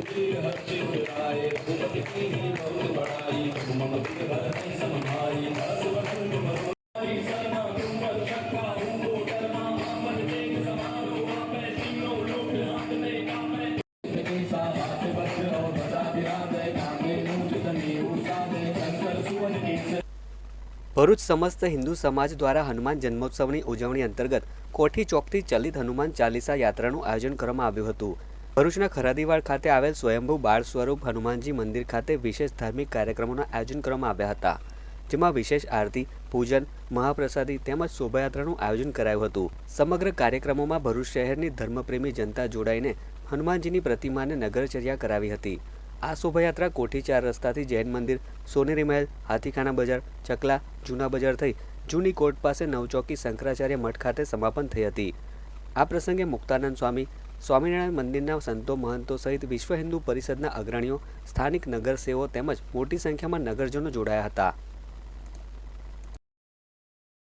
ભરૂચ સમસ્ત હિન્દુ સમાજ દ્વારા હનુમાન જન્મોત્સવની ઉજવણી અંતર્ગત કોઠી ચોકથી ચલિત હનુમાન ચાલીસા યાત્રાનું આયોજન કરવામાં આવ્યું હતું. ભરૂચના ખરાદીવાડ ખાતે આવેલ સ્વયંભૂ બાળ સ્વરૂપ હનુમાનજી મંદિર ખાતે વિશેષ ધાર્મિક કાર્યક્રમોના આયોજન કરવામાં આવ્યા હતા, જેમાં વિશેષ આરતી, પૂજન, મહાપ્રસાદી તેમજ શોભાયાત્રાનું આયોજન કરાયું હતું. સમગ્ર કાર્યક્રમોમાં ભરૂચ શહેરની ધર્મપ્રેમી જનતા જોડાઈને હનુમાનજીની પ્રતિમાને નગરચર્યા કરાવી હતી. આ શોભાયાત્રા કોઠી ચાર રસ્તાથી જૈન મંદિર, સોનેરી મહેલ, હાથીખાના બજાર, ચકલા, જૂના બજાર થઈ જૂની કોર્ટ પાસે નવચોકી શંકરાચાર્ય મઠ ખાતે સમાપન થઈ હતી. આ પ્રસંગે મુક્તાનંદ સ્વામી સ્વામિનારાયણ મંદિરના સંતો મહંતો સહિત વિશ્વ હિન્દુ પરિષદના અગ્રણીઓ, સ્થાનિક નગરસેવો તેમજ મોટી સંખ્યામાં નગરજનો જોડાયા હતા.